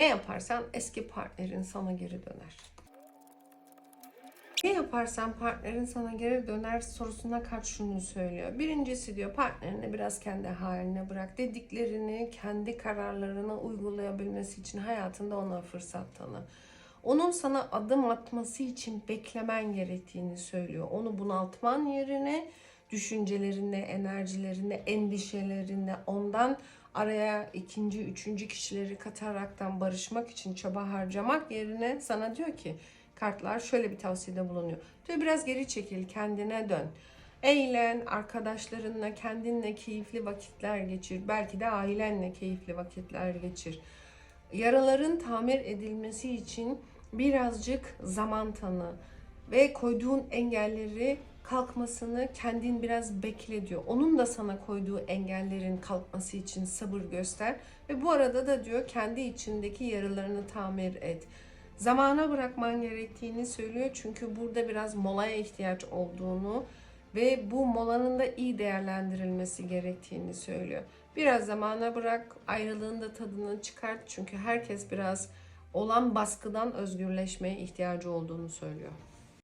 Ne yaparsan eski partnerin sana geri döner. Ne yaparsan partnerin sana geri döner sorusuna karşı şunu söylüyor. Birincisi diyor partnerini biraz kendi haline bırak. Dediklerini kendi kararlarına uygulayabilmesi için hayatında ona fırsat tanı. Onun sana adım atması için beklemen gerektiğini söylüyor. Onu bunaltman yerine düşüncelerine, enerjilerine, endişelerine ondan araya ikinci, üçüncü kişileri kataraktan barışmak için çaba harcamak yerine sana diyor ki kartlar şöyle bir tavsiyede bulunuyor. Diyor biraz geri çekil, kendine dön. Eğlen, arkadaşlarınla, kendinle keyifli vakitler geçir. Belki de ailenle keyifli vakitler geçir. Yaraların tamir edilmesi için birazcık zaman tanı ve koyduğun engelleri kalkmasını kendin biraz bekle diyor. Onun da sana koyduğu engellerin kalkması için sabır göster ve bu arada da diyor kendi içindeki yaralarını tamir et. Zamana bırakman gerektiğini söylüyor çünkü burada biraz molaya ihtiyaç olduğunu ve bu molanın da iyi değerlendirilmesi gerektiğini söylüyor. Biraz zamana bırak, ayrılığın da tadını çıkart çünkü herkes biraz olan baskıdan özgürleşmeye ihtiyacı olduğunu söylüyor.